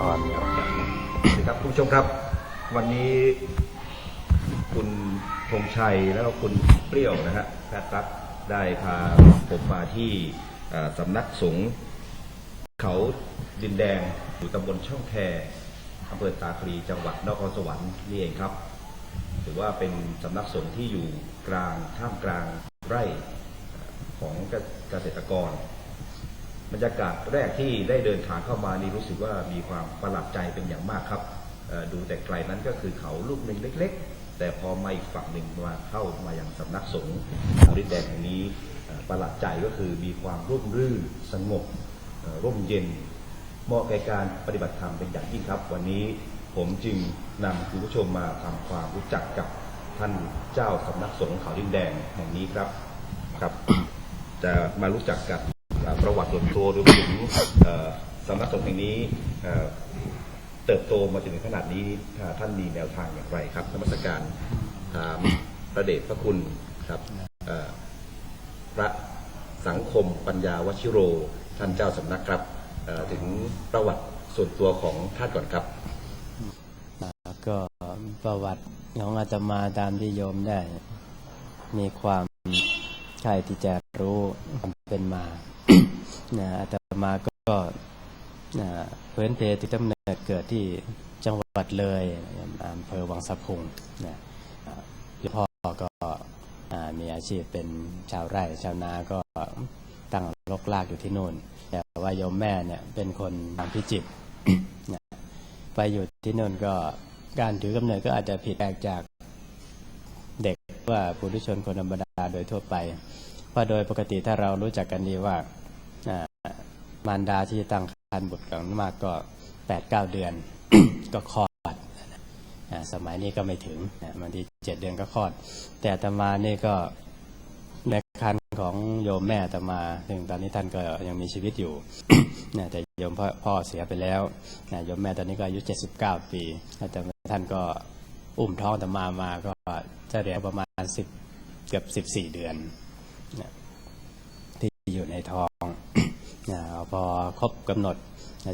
ครับสวัสดีครับคุณผู้ชมครับ วันนี้คุณธงชัยแล้วก็คุณเปรี้ยวนะฮะแพทย์รักได้พาผมมาที่สำนักสงฆ์เขาดินแดงอยู่ตำบลช่องแคอำเภอตาคลีจังหวัดนครสวรรค์นี่เองครับ ถือว่าเป็นสำนักสงฆ์ที่อยู่กลางท่ามกลางไร่ของเกษตรกร บรรยากาศแรกที่ได้เดินทางเข้ามานี่รู้สึกว่ามีความประหลาดใจเป็นอย่างมากครับ ดูแต่ไกลนั้นก็คือเขาลูกหนึ่งเล็ก ๆ แต่พอมาอีกฝั่งหนึ่งมาเข้ามาอย่างสำนักสงฆ์เขาดินแดงแห่งนี้ประหลาดใจก็คือมีความร่มรื่นสงบร่มเย็นเหมาะแก่การปฏิบัติธรรมเป็นอย่างยิ่งครับ วันนี้ผมจึงนำคุณผู้ชมมาทำความรู้จักกับท่านเจ้าสำนักสงฆ์เขาดินแดงแห่งนี้ครับครับ จะมารู้จักกับ ประวัติส่วนตัวรวมถึงสำนักสงฆ์แห่งนี้เติบโตมาถึงขนาดนี้ท่านมีแนวทางอย่างไรครับนมัสการถามพระเดชพระคุณครับพระสังคมปัญญาวชิโร ท่านเจ้าสำนักครับถึงประวัติส่วนตัวของท่านก่อนครับ ก็ประวัติของอาตมาตามที่โยมได้ มีความใช่ที่จะรู้ความเป็นมา นะอาตมาก็นะเพื้นเพติกำเนิดเกิดที่จังหวัดเลยอำเภอวังสะพุงนะอ่พ่อก็มีอาชีพเป็นชาวไร่ชาวนาก็ตั้งรกรากอยู่ที่นู่น แต่ว่าโยมแม่เนี่ยเป็นคนทางพิจิตรนะไปอยู่ที่นู่นก็การถือกำเนิดก็อาจจะผิดแปลกจากเด็กว่าปุถุชนคนธรรมดาโดยทั่วไป เพราะโดยปกติถ้าเรารู้จักกันดีว่า มารดาที่ตั้งครรภ์บุตรก่อนมากก็แปดเก้าเดือน ก็คลอดสมัยนี้ก็ไม่ถึงบางทีเจ็ดเดือนก็คลอด แต่ตมานี่ก็ในคันของโยมแม่ตมา ซึ่งตอนนี้ท่านก็ยังมีชีวิตอยู่นะแต่โยมพ่อพอเสียไปแล้วนะโยมแม่ตอนนี้ก็อายุ 79 ปีแต่ท่านก็อุ้มท้องตมามาก็จะเรียกประมาณ 10 เกือบ 14 เดือนนะที่อยู่ในท้อง นะ พอครบกำหนด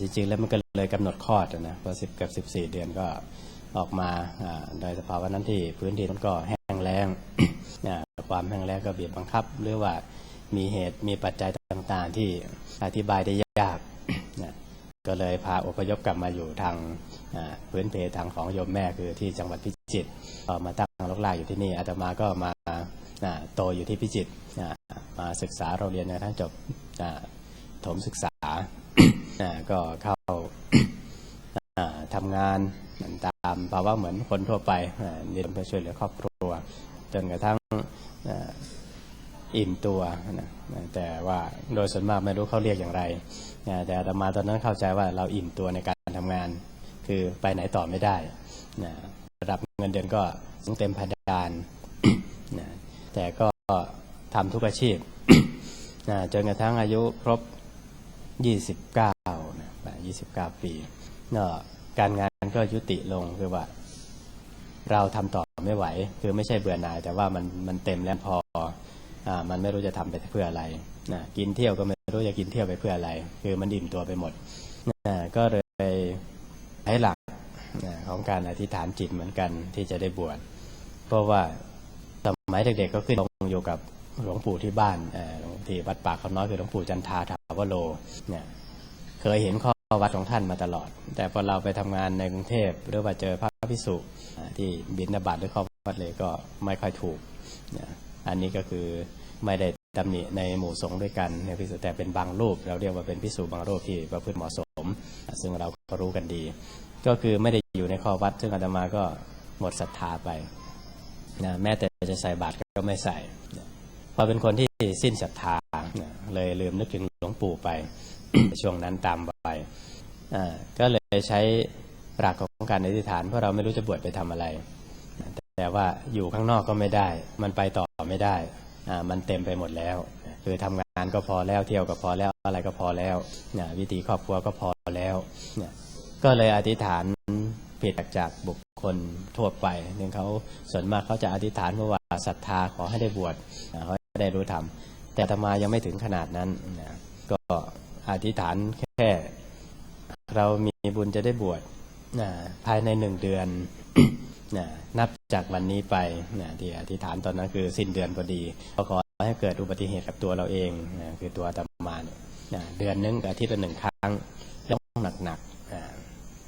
จริงๆแล้วมันก็เลยกำหนดคลอดนะพอ10เกือบ14เดือนก็ออกมาอ่าโดยสภาวะนั้นที่พื้นที่มันก็แห้งแล้งความแห้งแล้งก็บีบบังคับ หรือว่ามีเหตุมีปัจจัยต่างๆ ที่อธิบายได้ยากก็เลยพาอพยพกลับมาอยู่ทางพื้นเพทางของโยมแม่คือที่จังหวัดพิจิตรมาตั้งรกรากอยู่ที่นี่อาตมาก็มาโตอยู่ที่พิจิตรมาศึกษาเราเรียนนกระทั่งจบ ถมศึกษาก็เข้าทำงานตามภาวะเหมือนคนทั่วไปเรียนเพื่อช่วยเหลือครอบครัว จนกระทั่งอิ่มตัวนะแต่ว่าโดยส่วนมากไม่รู้เขาเรียกอย่างไรนะแต่อาตมาตอนนั้นเข้าใจว่าเราอิ่มตัวในการทำงาน คือไปไหนต่อไม่ได้นะระดับเงินเดือนก็เต็มพันดานนะแต่ก็ทำทุกอาชีพนะจนกระทั่งอายุครบ 29นะ29 ปีก็การงานก็ยุติลงคือว่า เราทำต่อไม่ไหว คือไม่ใช่เบื่อหน่าย แต่ว่ามันมันเต็มแล้วพออ่ามันไม่รู้จะทำไปเพื่ออะไรนะกินเที่ยวก็ไม่รู้จะกินเที่ยวไปเพื่ออะไร คือมันดิ่มตัวไปหมดนะก็เลยใช้หลักนะของการอธิษฐานจิตเหมือนกันที่จะได้บวชเพราะว่าสมัยเด็กๆก็ขึ้นลงอยู่กับหลวงปู่ที่บ้านหลวง ที่วัดป่าเขาน้อยคือหลวงปู่จันทาถาวโรเนี่ยเคยเห็นข้อวัดของท่านมาตลอด แต่พอเราไปทำงานในกรุงเทพหรือว่าเจอพระพิสุที่บิณฑบาตหรือข้อวัดเลยก็ไม่ค่อยถูกนะอันนี้ก็คือไม่ได้ตำหนิในหมู่สงฆ์ด้วยกันในพิสุแต่เป็นบางรูป เราเรียกว่าเป็นพิสุบางรูปที่ประพฤติเหมาะสม ซึ่งเราก็รู้กันดี ก็คือไม่ได้อยู่ในข้อวัด ซึ่งอาตมาก็หมดศรัทธาไปนะแม้แต่จะใส่บาตรก็ไม่ใส่นะ พราะเป็นคนที่สิ้นศรัทธาเลยลืมนึกถึงหลวงปู่ไป ช่วงนั้นตามไปก็เลยใช้หลักของการอธิษฐานเพราะเราไม่รู้จะบวชไปทำอะไร แต่ว่าอยู่ข้างนอกก็ไม่ได้ มันไปต่อไม่ได้มันเต็มไปหมดแล้ว คือทำงานก็พอแล้วเที่ยวก็พอแล้วอะไรก็พอแล้ววิถีครอบครัวก็พอแล้วก็เลยอธิษฐานผิดจากบุคคลทั่วไปหนึ่งเขาส่วนมากเขาจะอธิษฐานเพราะว่าศรัทธาขอให้ได้บวชเขา ได้รู้ธรรม แต่อาตมายังไม่ถึงขนาดนั้นนะก็อธิษฐานแค่ เรามีบุญจะได้บวชนะภายในหนึ่งเดือนนะนับจากวันนี้ไปนะที่อธิษฐานตอนนั้นคือสิ้นเดือนพอดีก็ขอให้เกิดอุบัติเหตุกับตัวเราเองนะคือตัวอาตมาเนี่ยนะเดือนนึงอาทิตย์ละหนึ่งครั้งต้องหนักๆนะ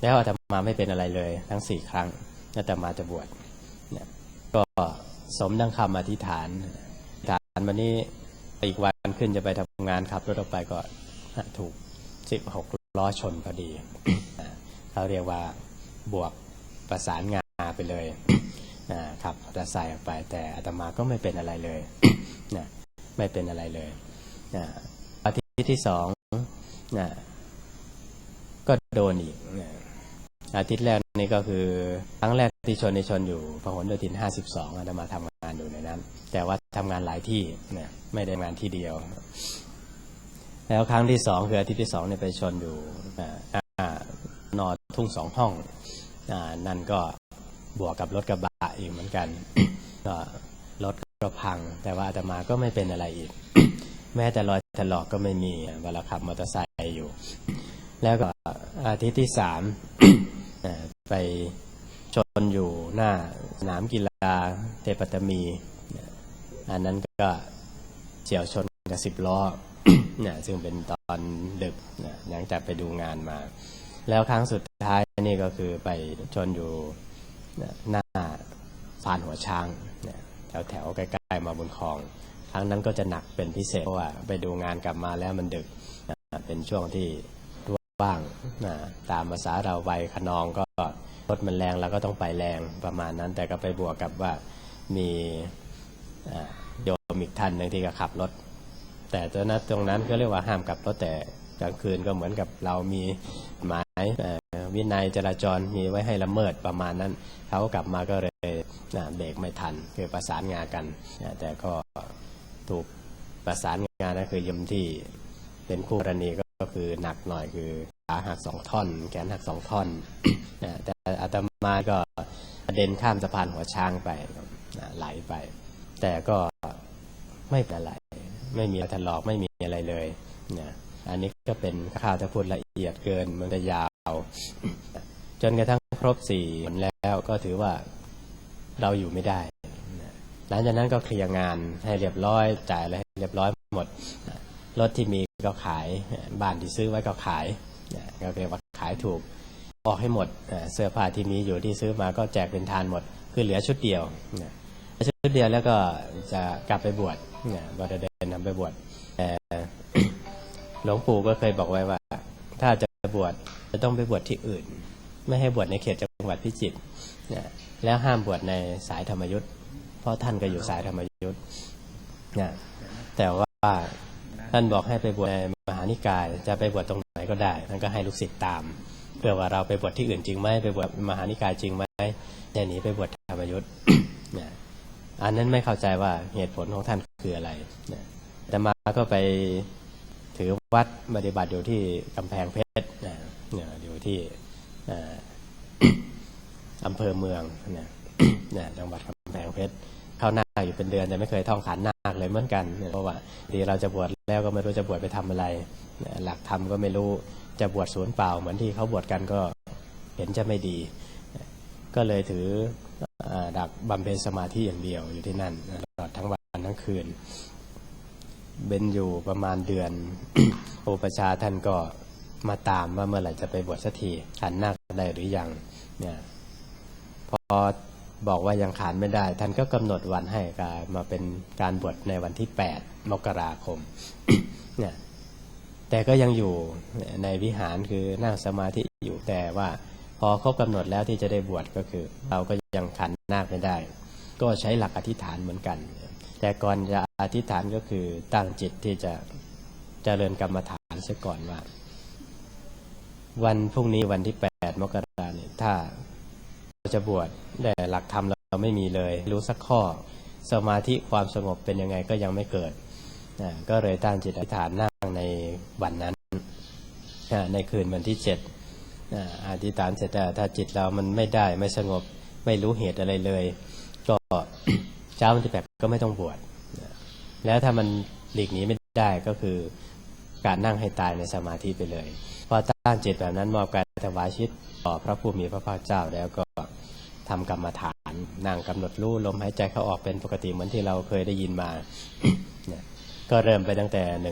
แล้วอาตมาไม่เป็นอะไรเลย ทั้งสี่ครั้งอาตมาจะบวชนะก็สมดังคำอธิษฐานอธิษฐาน วันนี้อีกวันขึ้นจะไปทำงานขับรถออกไปก็ถูกสิบหกล้อชนพอดีเขาเรียกว่าบวกประสานงาไปเลยอ่าขับมอเตอร์ไซค์ออกไป แต่อาตมาก็ไม่เป็นอะไรเลยนะไม่เป็นอะไรเลยนะอาทิตย์ที่สองนะก็โดนอีกนะอาทิตย์แรกนี่ก็คือครั้งแรกที่ชนในชนอยู่พหลโยธิน52อาตมาทำงานอยู่ในนั้น แต่ว่า ทำงานหลายที่นะไม่ได้งานที่เดียว แล้วครั้งที่สองคืออาทิตย์ที่สองเนี่ยไปชนอยู่อ่าอ่านทุ่งสองห้องอนั่นก็บวกกับรถกระบะอีกเหมือนกันก็รถก็พัง แต่ว่าอาตมาก็ไม่เป็นอะไรอีก แม้แต่รอยถลอกก็ไม่มีเวลาขับมอเตอร์ไซค์อยู่ แล้วก็อาทิตย์ที่สามไปชนอยู่หน้าสนามกีฬาเทปตมี อันนั้นก็เฉียวชนกับสิบล้อเนี่ยซึ่งเป็นตอนดึกนะหลังจากไปดูงานมา แล้วครั้งสุดท้ายนี่ก็คือไปชนอยู่หน้าฟานหัวช้างแถวแถวๆใกล้ๆมาบนคลอง ครั้งนั้นก็จะหนักเป็นพิเศษเพราะว่าไปดูงานกลับมาแล้วมันดึกเป็นช่วงที่ว่างตามภาษาเราวัยขนองก็รถมันแรงเราก็ต้องไปแรงประมาณนั้น แต่ก็ไปบวกกับว่ามีอ่า มอีกท่านหนึ่งที่ก็ขับรถ แต่ตอนนั้นตรงนั้นก็เรียกว่าห้ามกลับรถแต่กลางคืนก็เหมือนกับเรามีหมายวินัยจราจรมีไว้ให้ละเมิดประมาณนั้นเขากลับมาก็เลยเบรกไม่ทันคือประสานงานกัน แต่ก็ถูกประสานงานก็คือยมที่เป็นคู่กรณีก็คือหนักหน่อยคือขาหักสองท่อน แขนหักสองท่อนแต่อาตมาก็เด็นข้ามสะพานหัวช้างไปไหลไป แต่ก็ ไม่เป็นไร ไม่มีถลอกไม่มีอะไรเลยนะอันนี้ก็เป็นข่าวถ้าพูดละเอียดเกินมันจะยาว จนกระทั่งครบสี่แล้วก็ถือว่าเราอยู่ไม่ได้ หลังจากนั้นก็เคลียร์งานให้เรียบร้อยจ่ายอะไรให้เรียบร้อยหมด รถที่มีก็ขาย บ้านที่ซื้อไว้ก็ขายนะก็เรียกว่าขายถูก ออกให้หมด เสื้อผ้าที่มีอยู่ที่ซื้อมาก็แจกเป็นทานหมด คือเหลือชุดเดียว ชุดเดียวแล้วก็จะกลับไปบวช นะก็จะเดินทำไปบวชแต่หลวงปู่ก็เคยบอกไว้ว่า ถ้าจะบวชจะต้องไปบวชที่อื่น ไม่ให้บวชในเขตจังหวัดพิจิตรนะแล้วห้ามบวชในสายธรรมยุทธ์เพราะท่านก็อยู่สายธรรมยุทธ์นะแต่ว่าท่านบอกให้ไปบวชในมหานิกาย จะไปบวชตรงไหนก็ได้ท่านก็ให้ลูกศิษย์ตามเพื่อว่าเราไปบวชที่อื่นจริงไหมไปบวชมหานิกายจริงไหมจะหนีไปบวชธรรมยุทธ์ อันนั้นไม่เข้าใจว่าเหตุผลของท่านคืออะไรนะแต่มาก็ไปถือวัดปฏิบัติอยู่ที่กำแพงเพชรนะอยู่ที่อออำเภอเมืองนะนะจังหวัดกำแพงเพชรเข้าหน้าคอยู่เป็นเดือนแต่ไม่เคยท่องขันนาคเลยเหมือนกันเพราะว่าดีเราจะบวชแล้วก็ไม่รู้จะบวชไปทำอะไรนะหลักธรรมก็ไม่รู้จะบวชสวนเปล่า เหมือนที่เขาบวชกันก็เห็นจะไม่ดี ก็เลยถืออดักบำเพ็ญสมาธิอย่างเดียวอยู่ที่นั่นตลอดทั้งวันทั้งคืน เบนอยู่ประมาณเดือน โอปชาท่านก็มาตามว่าเมื่อไหร่จะไปบวชสักทีขันนาคได้หรือยังเนี่ยพอบอกว่ายังขานไม่ได้ ท่านก็กำหนดวันให้การมาเป็นการบวชในวันที่ 8 มกราคมเนี่ยแต่ก็ยังอยู่ในวิหารคือนั่งสมาธิอยู่แต่ว่า พอครบกำหนดแล้วที่จะได้บวชก็คือ เราก็ยังขันนาคไม่ได้ ก็ใช้หลักอธิษฐานเหมือนกัน แต่ก่อนจะอธิษฐานก็คือตั้งจิตที่จะเจริญกรรมฐานเสียก่อนว่า วันพรุ่งนี้วันที่แปดมกราเนี่ยถ้าเราจะบวชแต่หลักธรรมเราไม่มีเลย รู้สักข้อสมาธิความสงบเป็นยังไงก็ยังไม่เกิดก็เลยตั้งจิตอธิษฐานนั่งในวันนั้นในคืนวันที่เจ็ด อธิษฐานเสร็จแล้วถ้าจิตเรามันไม่ได้ไม่สงบไม่รู้เหตุอะไรเลย ก็เช้าวันที่แปดก็ไม่ต้องบวชแล้วถ้ามันหลีกหนีไม่ได้ก็คือการนั่งให้ตายในสมาธิไปเลยพอตั้งจิตแบบนั้นมอบการถวายชีวิตต่อพระผู้มีพระภาคเจ้าแล้วก็ทำกรรมฐานนั่งกำหนดรู้ลมหายใจเข้าออกเป็นปกติเหมือนที่เราเคยได้ยินมาเนี่ยก็เริ่มไปตั้งแต่หนึ่ง